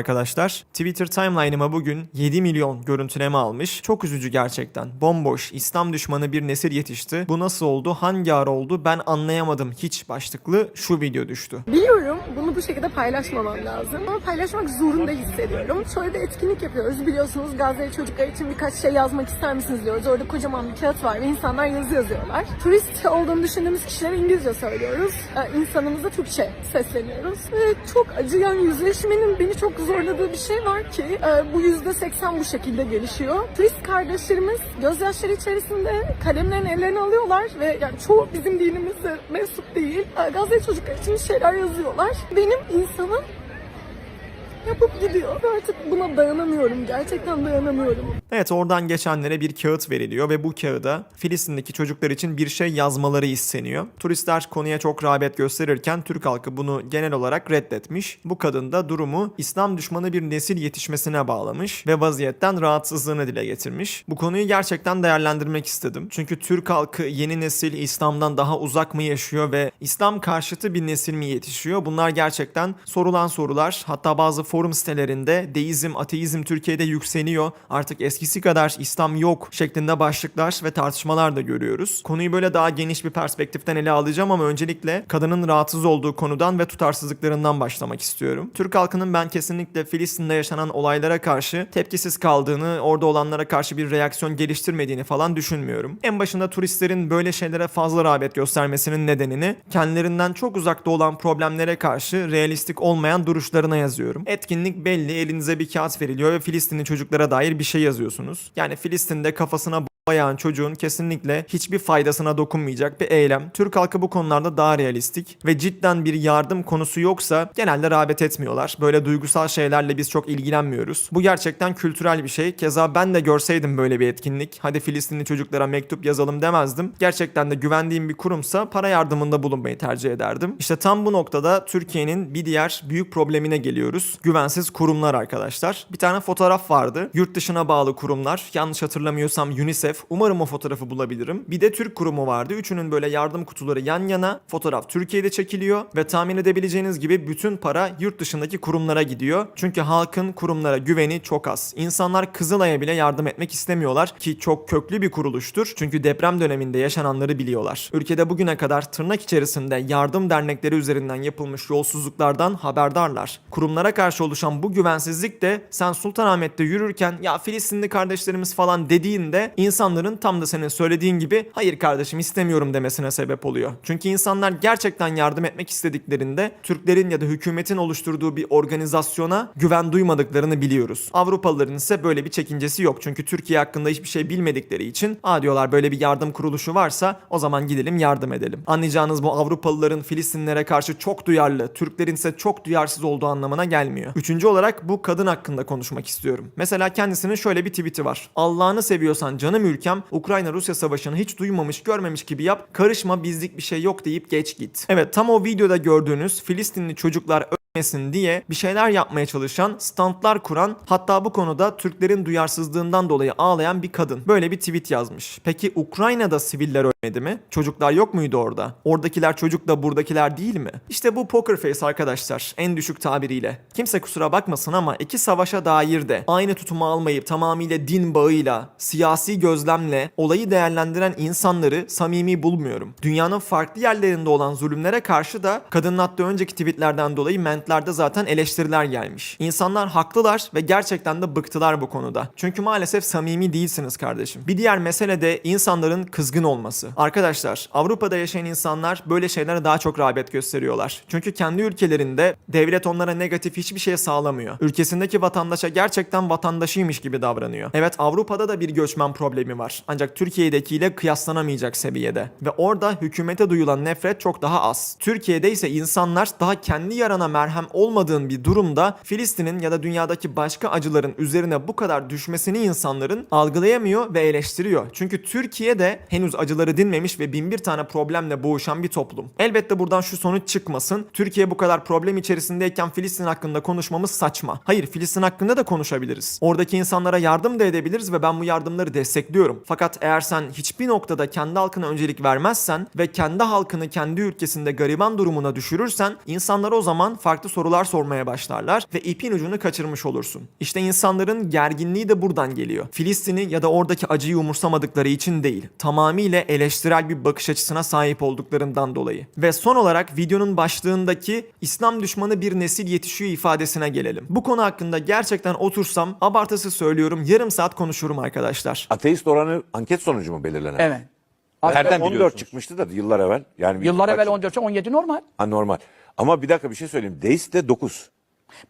arkadaşlar. Twitter timeline'ıma bugün 7 milyon görüntüleme almış. Çok üzücü gerçekten. Bomboş, İslam düşmanı bir nesil yetişti. Bu nasıl oldu, hangi ara oldu ben anlayamadım hiç başlıklı şu video düştü. Biliyorum bunu bu şekilde paylaşmamam lazım ama paylaşmak zorunda hissediyorum. Şöyle bir etkinlik yapıyoruz biliyorsunuz Gazze çocuklar için birkaç şey yazmak ister misiniz diyoruz. Orada kocaman bir kağıt var ve insanlar yazı yazıyorlar. Turist olduğunu düşündüğümüz kişilere İngilizce söylüyoruz. Ee, insanımıza Türkçe sesleniyoruz. Ve çok acıyan yüzleşmenin beni çok zorladığı bir şey var ki e, bu yüzde seksen bu şekilde gelişiyor. Turist kardeşlerimiz gözyaşları içerisinde kalemlerini ellerine alıyorlar ve yani çoğu bizim dinimize mensup değil. E, Gazze çocuklar için şeyler yazıyorlar. Benim insanım yapıp gidiyor. Artık buna dayanamıyorum. Gerçekten dayanamıyorum. Evet oradan geçenlere bir kağıt veriliyor ve bu kağıda Filistin'deki çocuklar için bir şey yazmaları isteniyor. Turistler konuya çok rağbet gösterirken Türk halkı bunu genel olarak reddetmiş. Bu kadın da durumu İslam düşmanı bir nesil yetişmesine bağlamış ve vaziyetten rahatsızlığını dile getirmiş. Bu konuyu gerçekten değerlendirmek istedim. Çünkü Türk halkı yeni nesil İslam'dan daha uzak mı yaşıyor ve İslam karşıtı bir nesil mi yetişiyor? Bunlar gerçekten sorulan sorular. Hatta bazı forum sitelerinde deizm, ateizm Türkiye'de yükseliyor. Artık eskisi kadar İslam yok şeklinde başlıklar ve tartışmalar da görüyoruz. Konuyu böyle daha geniş bir perspektiften ele alacağım ama öncelikle kadının rahatsız olduğu konudan ve tutarsızlıklarından başlamak istiyorum. Türk halkının ben kesinlikle Filistin'de yaşanan olaylara karşı tepkisiz kaldığını, orada olanlara karşı bir reaksiyon geliştirmediğini falan düşünmüyorum. En başında turistlerin böyle şeylere fazla rağbet göstermesinin nedenini kendilerinden çok uzakta olan problemlere karşı realistik olmayan duruşlarına yazıyorum. Etkinlik belli, elinize bir kağıt veriliyor ve Filistinli çocuklara dair bir şey yazıyorsunuz. Yani Filistin'de kafasına ayağın çocuğun kesinlikle hiçbir faydasına dokunmayacak bir eylem. Türk halkı bu konularda daha realistik ve cidden bir yardım konusu yoksa genelde rağbet etmiyorlar. Böyle duygusal şeylerle biz çok ilgilenmiyoruz. Bu gerçekten kültürel bir şey. Keza ben de görseydim böyle bir etkinlik. Hadi Filistinli çocuklara mektup yazalım demezdim. Gerçekten de güvendiğim bir kurumsa para yardımında bulunmayı tercih ederdim. İşte tam bu noktada Türkiye'nin bir diğer büyük problemine geliyoruz. Güvensiz kurumlar arkadaşlar. Bir tane fotoğraf vardı. Yurt dışına bağlı kurumlar. Yanlış hatırlamıyorsam UNICEF. Umarım o fotoğrafı bulabilirim. Bir de Türk kurumu vardı. Üçünün böyle yardım kutuları yan yana. Fotoğraf Türkiye'de çekiliyor ve tahmin edebileceğiniz gibi bütün para yurt dışındaki kurumlara gidiyor. Çünkü halkın kurumlara güveni çok az. İnsanlar Kızılay'a bile yardım etmek istemiyorlar ki çok köklü bir kuruluştur. Çünkü deprem döneminde yaşananları biliyorlar. Ülkede bugüne kadar tırnak içerisinde yardım dernekleri üzerinden yapılmış yolsuzluklardan haberdarlar. Kurumlara karşı oluşan bu güvensizlik de sen Sultanahmet'te yürürken ya Filistinli kardeşlerimiz falan dediğinde insanların tam da senin söylediğin gibi hayır kardeşim istemiyorum demesine sebep oluyor. Çünkü insanlar gerçekten yardım etmek istediklerinde Türklerin ya da hükümetin oluşturduğu bir organizasyona güven duymadıklarını biliyoruz. Avrupalıların ise böyle bir çekincesi yok. Çünkü Türkiye hakkında hiçbir şey bilmedikleri için aa diyorlar böyle bir yardım kuruluşu varsa o zaman gidelim yardım edelim. Anlayacağınız bu Avrupalıların Filistinlilere karşı çok duyarlı, Türklerin ise çok duyarsız olduğu anlamına gelmiyor. Üçüncü olarak bu kadın hakkında konuşmak istiyorum. Mesela kendisinin şöyle bir tweet'i var. Allah'ını seviyorsan canım ülkem Ukrayna-Rusya savaşını hiç duymamış görmemiş gibi yap. Karışma bizlik bir şey yok deyip geç git. Evet tam o videoda gördüğünüz Filistinli çocuklar ölmesin diye bir şeyler yapmaya çalışan, standlar kuran, hatta bu konuda Türklerin duyarsızlığından dolayı ağlayan bir kadın. Böyle bir tweet yazmış. Peki Ukrayna'da siviller ölmedi mi? Çocuklar yok muydu orada? Oradakiler çocuk da buradakiler değil mi? İşte bu poker face arkadaşlar en düşük tabiriyle. Kimse kusura bakmasın ama iki savaşa dair de aynı tutumu almayıp tamamıyla din bağıyla, siyasi gözlemle olayı değerlendiren insanları samimi bulmuyorum. Dünyanın farklı yerlerinde olan zulümlere karşı da kadının attığı önceki tweetlerden dolayı mentlerde zaten eleştiriler gelmiş. İnsanlar haklılar ve gerçekten de bıktılar bu konuda. Çünkü maalesef samimi değilsiniz kardeşim. Bir diğer mesele de insanların kızgın olması. Arkadaşlar Avrupa'da yaşayan insanlar böyle şeylere daha çok rağbet gösteriyorlar. Çünkü kendi ülkelerinde devlet onlara negatif hiçbir şey sağlamıyor. Ülkesindeki vatandaşa gerçekten vatandaşıymış gibi davranıyor. Evet Avrupa'da da bir göçmen problemi var. Ancak Türkiye'dekiyle kıyaslanamayacak seviyede. Ve orada hükümete duyulan nefret çok daha az. Türkiye'de ise insanlar daha kendi yarana merhem olmadığın bir durumda Filistin'in ya da dünyadaki başka acıların üzerine bu kadar düşmesini insanların algılayamıyor ve eleştiriyor. Çünkü Türkiye de henüz acıları dinmemiş ve bin bir tane problemle boğuşan bir toplum. Elbette buradan şu sonuç çıkmasın. Türkiye bu kadar problem içerisindeyken Filistin hakkında konuşmamız saçma. Hayır Filistin hakkında da konuşabiliriz. Oradaki insanlara yardım da edebiliriz ve ben bu yardımları destekliyorum. Fakat eğer sen hiçbir noktada kendi halkına öncelik vermezsen ve kendi halkını kendi ülkesinde gariban durumuna düşürürsen insanlar o zaman farklı farklı sorular sormaya başlarlar ve ipin ucunu kaçırmış olursun. İşte insanların gerginliği de buradan geliyor. Filistin'i ya da oradaki acıyı umursamadıkları için değil, tamamıyla eleştirel bir bakış açısına sahip olduklarından dolayı. Ve son olarak videonun başlığındaki İslam düşmanı bir nesil yetişiyor ifadesine gelelim. Bu konu hakkında gerçekten otursam abartısı söylüyorum yarım saat konuşurum arkadaşlar. Ateist oranı anket sonucu mu belirlenen? Evet. Nereden 14 biliyorsunuz? çıkmıştı da yıllar evvel. Yani bir- Yıllar kaç- evvel 14 17 normal. Ha, normal. Ama bir dakika bir şey söyleyeyim. Deist de 9.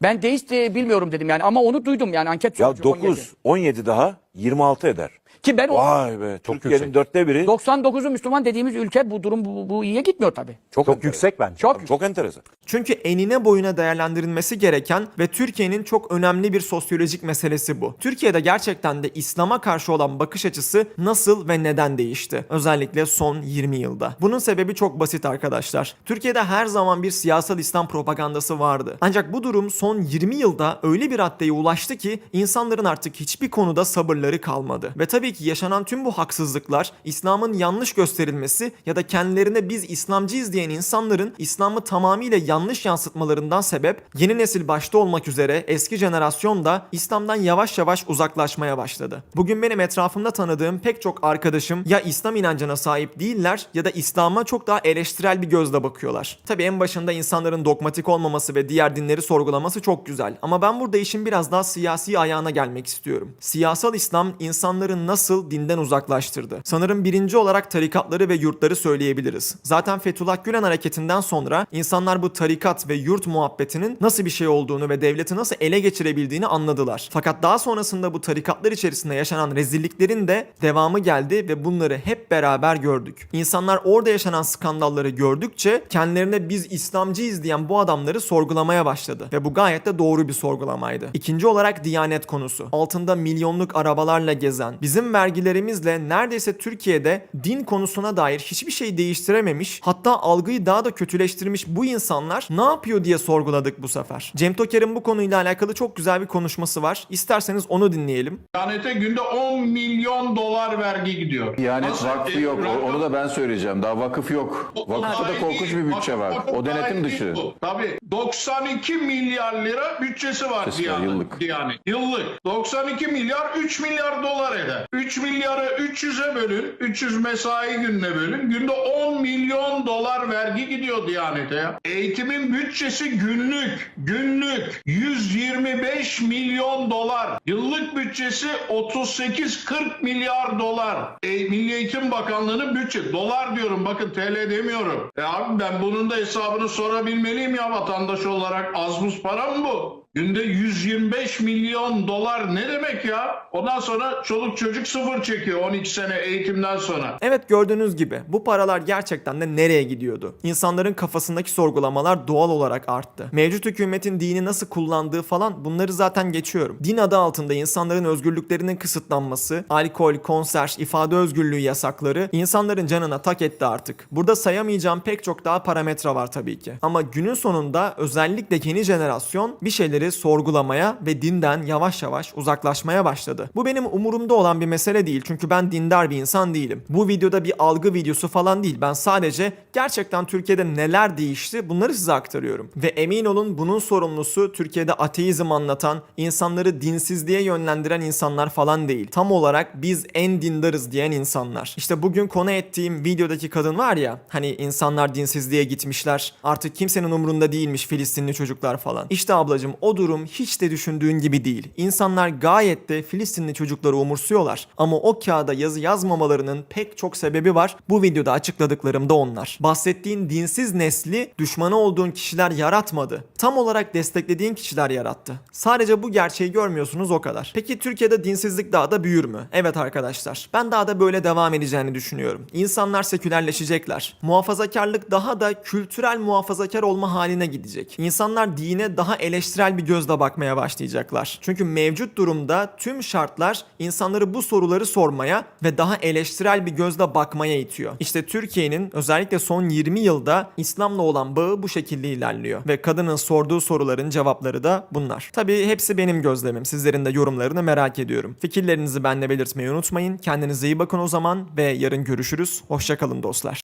Ben deist e, bilmiyorum dedim yani ama onu duydum yani anket Ya sonucu 9, 17. 17 daha 26 eder. Ki ben o Vay be. Türkiye'nin dörtte biri. 99'u Müslüman dediğimiz ülke bu durum bu, bu iyiye gitmiyor tabii. Çok, Çok yüksek bence. Çok Çok enteresan. Çünkü enine boyuna değerlendirilmesi gereken ve Türkiye'nin çok önemli bir sosyolojik meselesi bu. Türkiye'de gerçekten de İslam'a karşı olan bakış açısı nasıl ve neden değişti? Özellikle son 20 yılda. Bunun sebebi çok basit arkadaşlar. Türkiye'de her zaman bir siyasal İslam propagandası vardı. Ancak bu durum son 20 yılda öyle bir raddeye ulaştı ki insanların artık hiçbir konuda sabırları kalmadı. Ve tabii ki yaşanan tüm bu haksızlıklar, İslam'ın yanlış gösterilmesi ya da kendilerine biz İslamcıyız diyen insanların İslam'ı tamamıyla yanlış yansıtmalarından sebep yeni nesil başta olmak üzere eski jenerasyon da İslam'dan yavaş yavaş uzaklaşmaya başladı. Bugün benim etrafımda tanıdığım pek çok arkadaşım ya İslam inancına sahip değiller ya da İslam'a çok daha eleştirel bir gözle bakıyorlar. Tabii en başında insanların dogmatik olmaması ve diğer dinleri sorgulaması çok güzel ama ben burada işin biraz daha siyasi ayağına gelmek istiyorum. Siyasal İslam insanları nasıl dinden uzaklaştırdı? Sanırım birinci olarak tarikatları ve yurtları söyleyebiliriz. Zaten Fethullah Gülen hareketinden sonra insanlar bu tarikat ve yurt muhabbetinin nasıl bir şey olduğunu ve devleti nasıl ele geçirebildiğini anladılar. Fakat daha sonrasında bu tarikatlar içerisinde yaşanan rezilliklerin de devamı geldi ve bunları hep beraber gördük. İnsanlar orada yaşanan skandalları gördükçe kendilerine biz İslamcıyız diyen bu adamları sorgulamaya başladı. Ve bu gayet de doğru bir sorgulamaydı. İkinci olarak Diyanet konusu. Altında milyonluk arabalarla gezen, bizim vergilerimizle neredeyse Türkiye'de din konusuna dair hiçbir şey değiştirememiş, hatta algıyı daha da kötüleştirmiş bu insanlar ne yapıyor diye sorguladık bu sefer. Cem Toker'in bu konuyla alakalı çok güzel bir konuşması var. İsterseniz onu dinleyelim. Diyanete günde 10 milyon dolar vergi gidiyor. Diyanet Nasıl? vakfı yok. O- Onu da ben söyleyeceğim. Daha vakıf yok. Vakıfta da korkunç bir bütçe var. O denetim dışı. Tabii. 92 milyar lira bütçesi var Bütçesi var, Diyanet. yıllık. Diyanet. Yıllık. 92 milyar 3 milyar dolar eder. 3 milyarı 300'e bölün. 300 mesai gününe bölün. Günde 10 milyon dolar vergi gidiyor Diyanete ya. Eğitimin bütçesi günlük. Günlük. 125 milyon dolar. Yıllık bütçesi 38-40 milyar dolar. E, Milli Eğitim Bakanlığı'nın bütçe. Dolar diyorum bakın TL demiyorum. E abi ben bunun da hesabını sorabilmeliyim ya vatandaş olarak. Az buz para mı bu? Günde 125 milyon dolar ne demek ya? Ondan sonra çoluk çocuk sıfır çekiyor 12 sene eğitimden sonra. Evet gördüğünüz gibi bu paralar gerçekten de nereye gidiyordu? İnsanların kafasındaki sorgulamalar doğal olarak arttı. Mevcut hükümetin dini nasıl kullandığı falan bunları zaten geçiyorum. Din adı altında insanların özgürlüklerinin kısıtlanması, alkol, konser, ifade özgürlüğü yasakları insanların canına tak etti artık. Burada sayamayacağım pek çok daha parametre var tabii ki. Ama günün sonunda özellikle yeni jenerasyon bir şeyleri sorgulamaya ve dinden yavaş yavaş uzaklaşmaya başladı. Bu benim umurumda olan bir mesele değil çünkü ben dindar bir insan değilim. Bu videoda bir algı videosu falan değil. Ben sadece gerçekten Türkiye'de neler değişti bunları size aktarıyorum. Ve emin olun bunun sorumlusu Türkiye'de ateizm anlatan, insanları dinsizliğe yönlendiren insanlar falan değil. Tam olarak biz en dindarız diyen insanlar. İşte bugün konu ettiğim videodaki kadın var ya hani insanlar dinsizliğe gitmişler artık kimsenin umurunda değilmiş Filistinli çocuklar falan. İşte ablacım durum hiç de düşündüğün gibi değil. İnsanlar gayet de Filistinli çocukları umursuyorlar. Ama o kağıda yazı yazmamalarının pek çok sebebi var. Bu videoda açıkladıklarım da onlar. Bahsettiğin dinsiz nesli düşmanı olduğun kişiler yaratmadı. Tam olarak desteklediğin kişiler yarattı. Sadece bu gerçeği görmüyorsunuz o kadar. Peki Türkiye'de dinsizlik daha da büyür mü? Evet arkadaşlar. Ben daha da böyle devam edeceğini düşünüyorum. İnsanlar sekülerleşecekler. Muhafazakarlık daha da kültürel muhafazakar olma haline gidecek. İnsanlar dine daha eleştirel bir gözle bakmaya başlayacaklar. Çünkü mevcut durumda tüm şartlar insanları bu soruları sormaya ve daha eleştirel bir gözle bakmaya itiyor. İşte Türkiye'nin özellikle son 20 yılda İslam'la olan bağı bu şekilde ilerliyor. Ve kadının sorduğu soruların cevapları da bunlar. Tabii hepsi benim gözlemim. Sizlerin de yorumlarını merak ediyorum. Fikirlerinizi benimle belirtmeyi unutmayın. Kendinize iyi bakın o zaman ve yarın görüşürüz. Hoşçakalın dostlar.